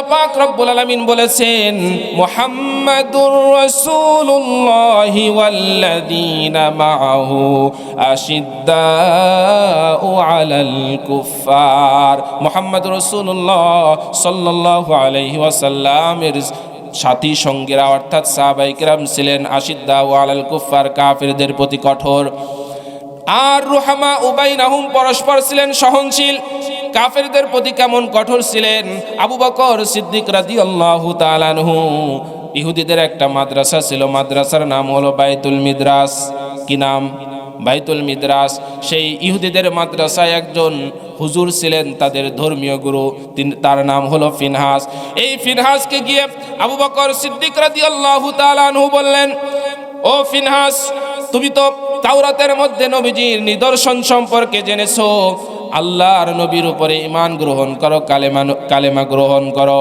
আল্লাহ পাক রব্বুল আলামিন বলেছেন, মুহাম্মাদুর রাসূলুল্লাহ ওয়াল্লাযীনা মাআহু আশিদ্দাউ আলাল কুফার মুহাম্মাদুর রাসূলুল্লাহ সাল্লাল্লাহু আলাইহি ওয়াসাল্লামের সাথী সঙ্গীরা অর্থাৎ সাহাবাই কিরাম ছিলেন আশিদ্দা ও আলাল কুফার কাফিরদের প্রতি কঠোর। আর রুহামা উবাই নাহুম পরস্পর ছিলেন সহনশীল। কাফেরদের প্রতি কেমন কঠোর ছিলেন? আবু বকর সিদ্দিক রাদি আল্লাহ তালানহু ইহুদিদের একটা মাদ্রাসা ছিল, মাদ্রাসার নাম হলো বাইতুল মিদ্রাস। কি নাম? বাইতুল মিদ্রাস। সেই ইহুদিদের মাদ্রাসায় একজন হুজুর ছিলেন, তাদের ধর্মীয় গুরু। তিনি, তার নাম হলো ফিনহাস। এই ফিনহাসকে গিয়ে আবু বকর সিদ্দিক রাদি আল্লাহ তালানহু বললেন, ও ফিনহাস, তুমি তো তাওরাতের মধ্যে নবীজির নিদর্শন সম্পর্কে জেনেছো। আল্লাহর নবীর উপরে ইমান গ্রহণ করো, কালেমা কালেমা গ্রহণ করো।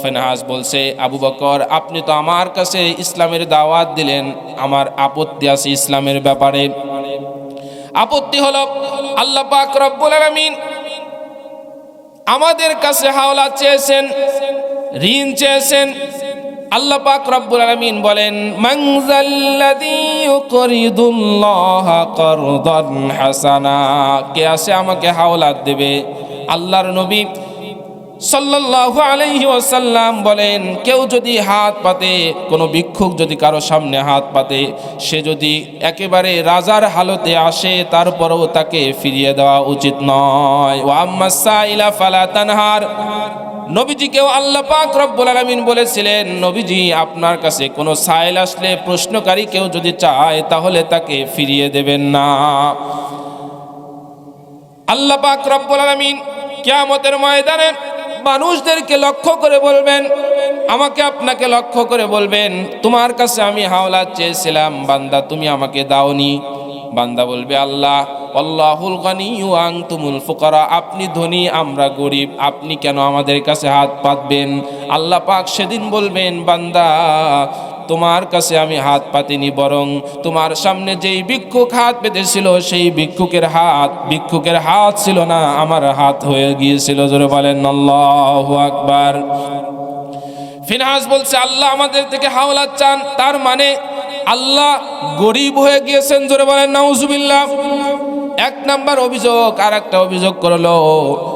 ফেনহাস বলছে, আবু বকর, আপনি তো আমার কাছে ইসলামের দাওয়াত দিলেন, আমার আপত্তি আছে ইসলামের ব্যাপারে। আপত্তি হলো, আল্লাহ পাক রব্বুল আলামিন আমাদের কাছে হাওলা চেয়েছেন, ঋণ চেয়েছেন আল্লাহ পাক রব্বুল আলামিন বলেন মানজাল্লাযী ইউকরিদুল্লাহ করদান হাসানা। কে আসে আমাকে হাওলাত দেবে? আল্লাহর নবী সাল্লাল্লাহু আলাইহি ওয়াসাল্লাম বলেন, কেউ যদি হাত পাতে, কোনো ভিক্ষুক যদি কারও সামনে হাত পাতে, সে যদি একেবারে রাজার হালতে আসে, তারপরেও তাকে ফিরিয়ে দেওয়া উচিত নয়। ওয়া আম্মাস সাইলা ফালা তানহার। নবীজিকেও আল্লাহ পাক রব্বুল আলামিন বলেছিলেন, নবীজি, আপনার কাছে কোনো সাইল আসলে প্রশ্নকারী কেউ যদি চায়, তাহলে তাকে ফিরিয়ে দেবেন না। আল্লাহ পাক রব্বুল আলামিন কিয়ামতের ময়দানে মানুষদেরকে লক্ষ্য করে বলবেন, আমাকে আপনাকে লক্ষ্য করে বলবেন, তোমার কাছে আমি হাওলা চেয়েছিলাম, বান্দা, তুমি আমাকে দাওনি। বান্দা বলবে, আল্লাহ, আল্লাহুল গানি আং তুমুল ফুকারা, আপনি ধনী, আমরা গরিব, আপনি কেন আমাদের কাছে হাত পাতবেন? আল্লাহ পাক সেদিন বলবেন, বান্দা তোমার কাছে আমি হাত পাতিনি, বরং তোমার সামনে যেই ভিক্ষুক হাত পেতেছিল, সেই ভিক্ষুকের হাত ভিক্ষুকের হাত ছিল না, আমার হাত হয়ে গিয়েছিল। জোরে বলেন, আল্লাহ আকবার। ফিনহাস বলছে, আল্লাহ আমাদের থেকে হাওলাত চান, তার মানে আল্লাহ গরিব হয়ে গিয়েছেন। জোরে বলেন, নাউজুবিল্লাহ। এক নাম্বার অভিযোগ আর একটা অভিযোগ করল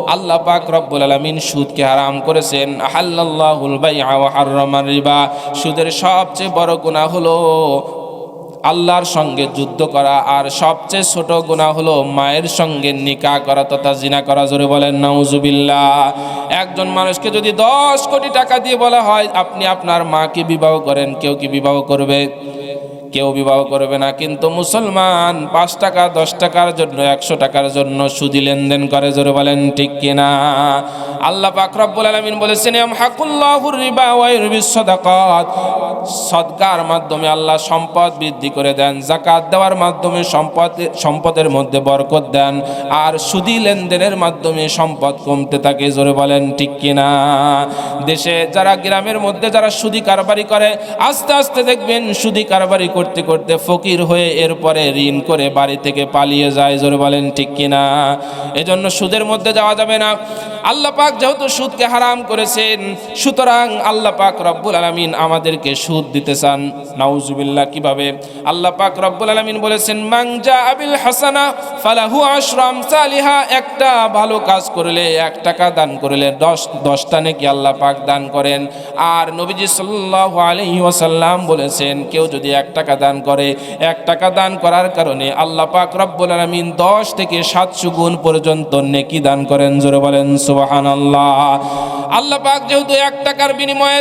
আল্লাহ পাক রব্বুল আলামিন সুদকে হারাম করেছেন। আহাল্লাহুল বাইআ ওয়া হাররামার রিবা। সুদের সবচেয়ে বড় গুনাহ হলো আল্লাহর সঙ্গে যুদ্ধ করা আর সবচেয়ে ছোট গুনাহ হলো মায়ের সঙ্গে নিকা করা তথা জিনা করা। জোরে বলেন, নাউজুবিল্লাহ। একজন মানুষকে যদি দশ কোটি টাকা দিয়ে বলা হয়, আপনি আপনার মাকে বিবাহ করেন, কেউ কি বিবাহ করবে? কেউ বিবাহ করবে না, কিন্তু মুসলমান পাঁচ টাকা, দশ টাকার জন্য, একশো টাকার জন্য সুদি লেনদেন করে, জোরে বলেন, ঠিক কিনা? আল্লাহ পাক রব্বুল আলামিন বলেছেন হাকুল্লাহুর রিবা ওয়া ইউরবিস সাদাকাত। সদকার মাধ্যমে আল্লাহ সম্পদ বৃদ্ধি করে দেন জাকাত দেওয়ার মাধ্যমে সম্পদ সম্পদের মধ্যে বরকত দেন, আর সুদি লেনদেনের মাধ্যমে সম্পদ কমতে থাকে, জোরে বলেন ঠিক কিনা? দেশে যারা গ্রামের মধ্যে যারা সুদি কারবারি করে, আস্তে আস্তে দেখবেন সুদি কারবারি করতে করতে ফকির হয়ে এরপরে ঋণ করে বাড়ি থেকে পালিয়ে যায়, জোরে বলেন ঠিক কিনা? এজন্য সুদের মধ্যে যাওয়া যাবে না। আল্লাহ পাক যেহেতু সুদকে হারাম করেছেন, সুতরাং আল্লাহ পাক রব্বুল আলামিন আমাদেরকে সুদ দিতে চান। নাউজুবিল্লাহ, কীভাবে? আল্লাহ পাক রব্বুল আলামিন বলেছেন মাংজা আবিল হাসানা ফালাহু আশরাম সালিহা একটা ভালো কাজ করলে এক টাকা দান করলে দশ, দশটা নাকি আল্লাহ পাক দান করেন। আর নবীজি সাল্লাল্লাহু আলাইহি ওয়াসাল্লাম বলেছেন, কেউ যদি এক টাকা দান করে, এক টাকা দান করার কারণে আল্লাহ পাক রব্বুল আলামিন দশ থেকে সাতশো গুণ পর্যন্ত নেকি দান করেন। জোরে বলেন, সুবহানাল্লাহ। আল্লাহ। আল্লাহ পাক যেহেতু এক টাকার বিনিময়ে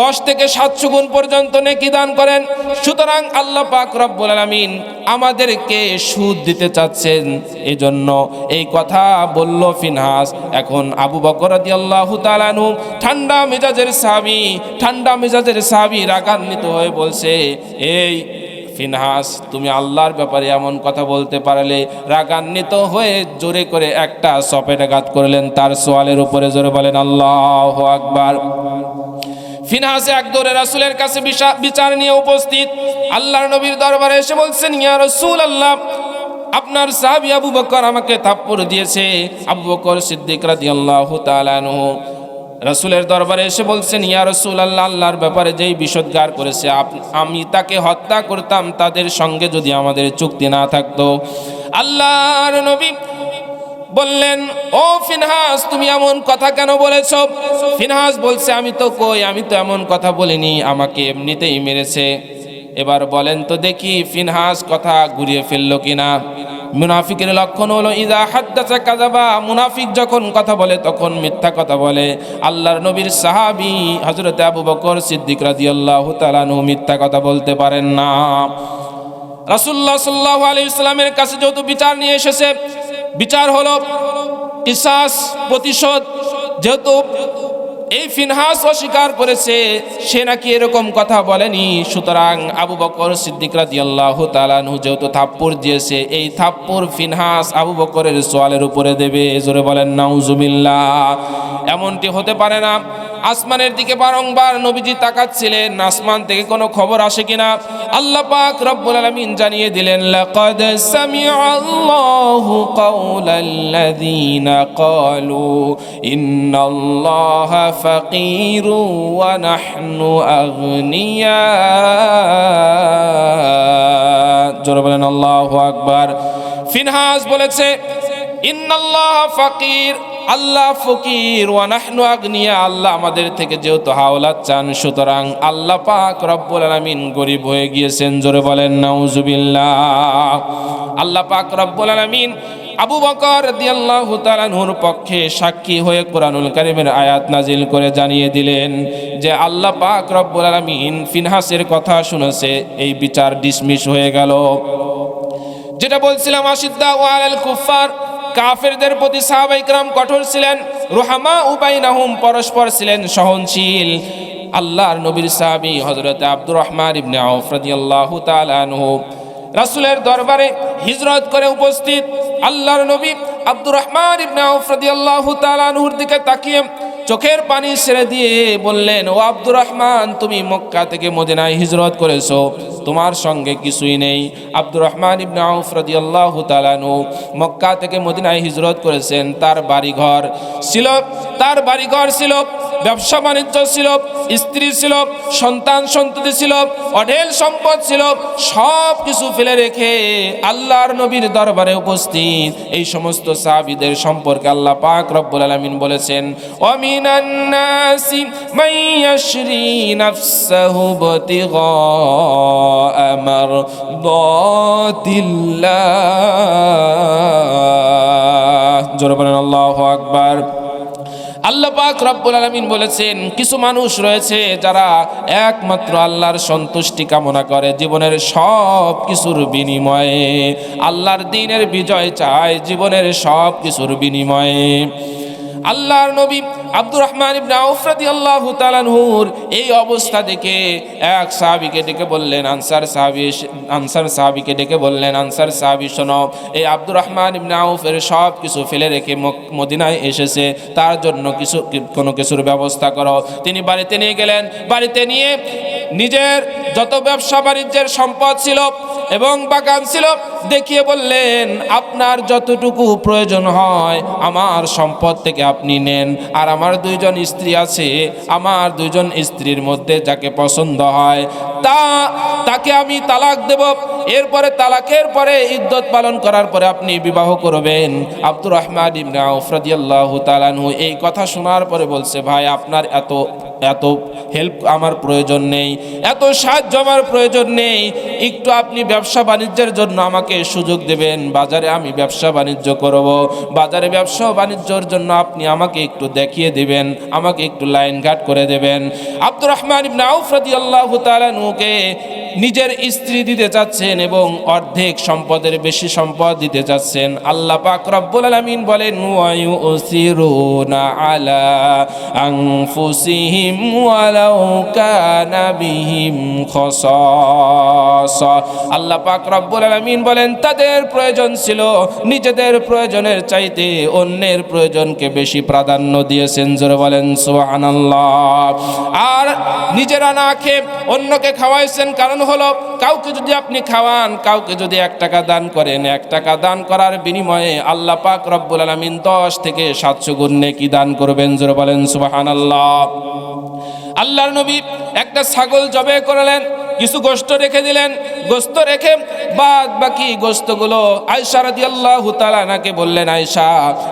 দশ থেকে সাতশো গুণ পর্যন্ত নেকি দান করেন, সুতরাং আল্লাহ পাক রব্বুল আলামিন আমাদেরকে সুদ দিতে চাচ্ছেন। এই জন্য এই কথা বলল ফিনহাস। এখন আবু বকর রাদিয়াল্লাহু তাআলাহু ঠান্ডা মেজাজের সাহাবী, ঠান্ডা মেজাজের সাহাবী রাগান্বিত হয়ে বলছে, এই ফিনহাস, তুমি আল্লাহর ব্যাপারে এমন কথা বলতে পারলে রাগান্বিত হয়ে জোরে করে একটা সপেটাঘাত করলেন। তার সোয়ালের উপরে জোরে বলেন, আল্লাহ আকবার। ফিনহাসে এক দৌড়ে রাসুলের কাছে বিচার নিয়ে উপস্থিত। আল্লাহর নবীর দরবারে এসে বলছেন, ইয়া রসুল আল্লাহ আপনার সাহাবি আবু বকর আমাকে থাপ্পড় দিয়েছে। আবু বকর সিদ্দিক রাদিয়াল্লাহু তাআলা আনহু রাসূলের দরবারে এসে বলছেন, ইয়া রাসূল আল্লাহ আল্লাহর ব্যাপারে যেই বিষদগার করেছে আমি তাকে হত্যা করতাম, তাদের সঙ্গে যদি আমাদের চুক্তি না থাকতো। আল্লাহর নবী বললেন, ও ফিনহাস, তুমি এমন কথা কেন বলেছ? ফিনহাস বলছে, আমি তো কই, আমি তো এমন কথা বলিনি, আমাকে এমনিতেই মেরেছে। এবার বলেন তো দেখি, ফিনহাস কথা ঘুরিয়ে ফেলল কিনা? মুনাফিকের লক্ষণ হলো, ইদা হাদ্দাসা কাযাবা। মুনাফিক যখন কথা বলে, তখন মিথ্যা কথা বলে। আল্লাহর নবীর সাহাবী হযরত আবু বকর সিদ্দিক রাদিয়াল্লাহু তাআলা আনহু মিথ্যা কথা বলতে পারেন না। রাসূলুল্লাহ সাল্লাল্লাহু আলাইহি ইসলামের কাছে যেহেতু বিচার নিয়ে এসেছে, বিচার হলো কিসাস প্রতিশোধ। যেহেতু এই ফিনহাস অস্বীকার করেছে, সে নাকি এরকম কথা বলেনি। সুতরাং আবু বকর সিদ্দিক রাদিয়াল্লাহু তাআলা আনহু যেহেতু থাপ্পুর দিয়েছে, এই থাপ্পুর ফিনহাস আবু বকরের সোয়ালের উপরে দেবে। জোরে বলেন, নাউজুবিল্লাহ। এমনটি হতে পারে না। আসমানের দিকে বারংবার নবীজি তাকাচ্ছিলেন, আসমান থেকে কোনো খবর আসে কিনা? আল্লাহ পাক রব্বুল আলামিন জানিয়ে দিলেন, লাকাদ সামিআ আল্লাহু কাওলাল্লাযীনা ক্বালু, ইন্নাল্লাহা ফাকীরু ওয়া নাহনু আগনিয়া। জোরে বলেন, আল্লাহু আকবার। ফিনহাস বলেছে, ইন্নাল্লাহ ফাকির আল্লাহ ফকির, ওয়া নাহনু আগনিয়া, আল্লাহ আমাদের থেকে যেহেতু হাওলাত চান, সুতরাং আল্লাহ পাক রব্বুল আলামিন গরিব হয়ে গিয়েছেন, জোরে বলেন, নাউজুবিল্লাহ। আল্লাহ পাক রব্বুল আলামিন আবু বকর রাদিয়াল্লাহু তাআলা নূর পক্ষে সাক্ষী হয়ে কোরআনুল কারীমের আয়াত নাজিল করে জানিয়ে দিলেন যে আল্লাহ পাক রব্বুল আলামিন ফিনহাসের কথা শুনেছে, এই বিচার ডিসমিস হয়ে গেল। যেটা বলছিলাম আশিদ্দা ওয়ালাল কুফার কাফেরদের প্রতি সাহাবাইকরাম কঠোর ছিলেন, রুহামা উবাইনাহুম পরস্পর ছিলেন সহনশীল। আল্লাহর নবীর সাহাবি হজরত আব্দুর রহমান ইবনে আউফ রাদিয়াল্লাহু তাআলা রাসূলের দরবারে হিজরত করে উপস্থিত আল্লাহর নবী আব্দুর রহমান ইবনে আউফ রাদিয়াল্লাহু তাআলা দিকে তাকিয়ে চোখের পানি ছেড়ে দিয়ে বললেন, ও আব্দুর রহমান, তুমি মক্কা থেকে মদিনায় হিজরত করেছ। তোমার সঙ্গে কিছুই নেই। আব্দুর রহমান ইবনে আউফ রাদিয়াল্লাহু তালানু মক্কা থেকে মদিনায় হিজরত করেছেন। তার বাড়িঘর ছিল, তার বাড়িঘর ছিল ব্যবসা বাণিজ্য ছিল, স্ত্রী ছিল, সন্তান সন্ততি ছিল, অঢেল সম্পদ ছিল সব কিছু ফেলে রেখে আল্লাহর নবীর দরবারে উপস্থিত। এই সমস্ত সাহাবীদের সম্পর্কে আল্লাহ পাক রব্বুল আলামিন বলেছেন ওয়ামিনান নাসি মাইয়াশরি নাফসাহু বতিগা মারদাতিল্লাহ। জোরে বলেন, আল্লাহু আকবার। আল্লাহ পাক রব্বুল আলমিন বলেছেন, কিছু মানুষ রয়েছে যারা একমাত্র আল্লাহর সন্তুষ্টি কামনা করে জীবনের সব কিছুর বিনিময়ে। আল্লাহর দিনের বিজয় চায় জীবনের সব কিছুর বিনিময়ে। আল্লাহর নবী আব্দুর রহমান ইবনে আউফ রাদিয়াল্লাহু তাআলা আনহুর এই অবস্থা দেখে এক সাহাবীকে ডেকে বললেন, আনসার সাহাবী আনসার সাহাবীকে ডেকে বললেন, আনসার সাহাবী, শোনো, এই আব্দুর রহমান ইবনে আউফের সব কিছু ফেলে রেখে মদিনায় এসেছে। তার জন্য কিছু, কোনো কিছুর ব্যবস্থা করো। তিনি বাড়িতে নিয়ে গেলেন। বাড়িতে নিয়ে নিজের যত ব্যবসা বাণিজ্যের সম্পদ ছিল এবং বাগান ছিল, দেখিয়ে বললেন, আপনার যতটুকু প্রয়োজন হয়, আমার সম্পদ থেকে আপনি নেন। আর আমার দুইজন স্ত্রী আছে, আমার দুইজন স্ত্রীর মধ্যে যাকে পছন্দ হয়, তা, তাকে আমি তালাক দেব। এরপরে তালাকের পরে ইদ্যত পালন করার পরে আপনি বিবাহ করবেন। আব্দুর রহমান ইবনে আউফ রাদিয়াল্লাহু এই কথা শোনার পরে বলছে, ভাই, আপনার এত এত হেল্প আমার প্রয়োজন নেই, এত সাহায্য আমার প্রয়োজন নেই। একটু আপনি ব্যবসা বাণিজ্যের জন্য আমাকে সুযোগ দেবেন। বাজারে আমি ব্যবসা বাণিজ্য করব। বাজারে ব্যবসা বাণিজ্যর জন্য আপনি আমাকে একটু দেখিয়ে দেবেন, আমাকে একটু লাইন ঘাট করে দেবেন। আব্দুর রহমান ইবনে আউফ রাদিয়াল্লাহু তাআলা নুকে নিজের স্ত্রী দিতে চাচ্ছেন এবং অর্ধেক সম্পদের বেশি সম্পদ দিতে চাচ্ছেন। আল্লাহ পাক রব্বুল আলামিন বলেন, ওয়ায়ু উসিরুনা আলা আনফুসিহিম ওয়ালাউ কানা বিহিম খসাসা। আল্লাহ পাক রব্বুল আলামিন বলেন, তাদের প্রয়োজন ছিল নিজেদের প্রয়োজনের চাইতে অন্যের প্রয়োজনকে বেশি প্রাধান্য দিয়েছেন। জোরে বলেন, সুবহানাল্লাহ। আর নিজেরা না খেয়ে অন্যকে খাওয়াইছেন কারণ হলো, কাউকে যদি আপনি খাওয়ান, কাউকে যদি এক টাকা দান করেন, এক টাকা দান করার বিনিময়ে আল্লাহ পাক রব্বুল আলমিন দশ থেকে সাতশো গুণ নেকি দান করবেন। জোর বলেন সুবাহান আল্লাহ আল্লাহর নবী একটা ছাগল জবে করলেন কিছু গোস্ত রেখে দিলেন, গোস্ত রেখে বাদ বাকি গোস্তগুলো আয়সা রাদি আল্লাহ তালানাকে বললেন, আয়সা,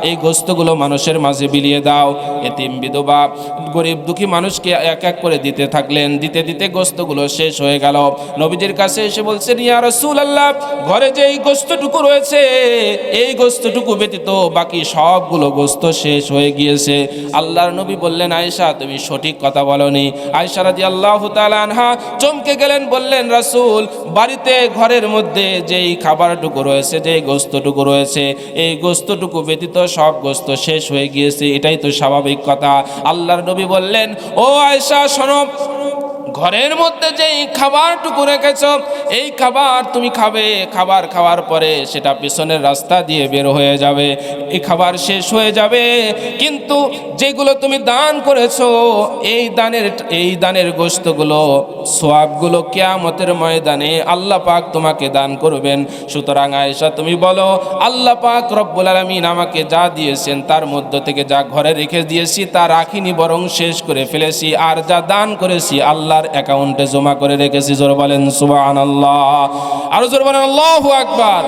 এই গোস্তগুলো মানুষের মাঝে বিলিয়ে দাও, এতিম বিধবা, গরিব দুঃখী মানুষকে এক এক করে দিতে থাকলেন, দিতে দিতে গোস্তগুলো শেষ হয়ে গেল। নবীজির কাছে এসে বলছেন, ইয়া রসুল আল্লাহ ঘরে যে এই গোস্তটুকু রয়েছে, এই গোস্তটুকু ব্যতীত বাকি সবগুলো গোস্ত শেষ হয়ে গিয়েছে। আল্লাহর নবী বললেন আয়েশা তুমি সঠিক কথা বলনি। আয়েশা রাজি আল্লাহ আনহা চমকে গেলেন বললেন রাসুল, বাড়িতে ঘরের মধ্যে যেই খাবারটুকু রয়েছে, যেই গোস্তটুকু রয়েছে, এই গোস্তটুকু ব্যতীত সব গোস্ত শেষ হয়ে গিয়েছে। এটাই তো স্বাভাবিক কথা। আল্লাহর নবী বললেন, ও আয়সা শোনো ঘরের মধ্যে যেই খাবারটুকু রেখেছ, এই খাবার তুমি খাবে। খাবার খাওয়ার পরে সেটা পিছনের রাস্তা দিয়ে বের হয়ে যাবে। এই খাবার শেষ হয়ে যাবে। কিন্তু যেগুলো তুমি দান করেছ, এই দানের এই দানের গোস্তগুলো সোয়াবগুলো কেয়ামতের ময়দানে আল্লাহ পাক তোমাকে দান করবেন। সুতরাং আয়েশা, তুমি বলো, আল্লাহ পাক রব্বুল আলমিন আমাকে যা দিয়েছেন তার মধ্য থেকে যা ঘরে রেখে দিয়েছি, তা রাখিনি, বরং শেষ করে ফেলেছি। আর যা দান করেছি আল্লাহর অ্যাকাউন্টে জমা করে রেখেছি জোর বলেন সুবাহ আল্লাহ আরও জোর বলেন আল্লাহ আকবার।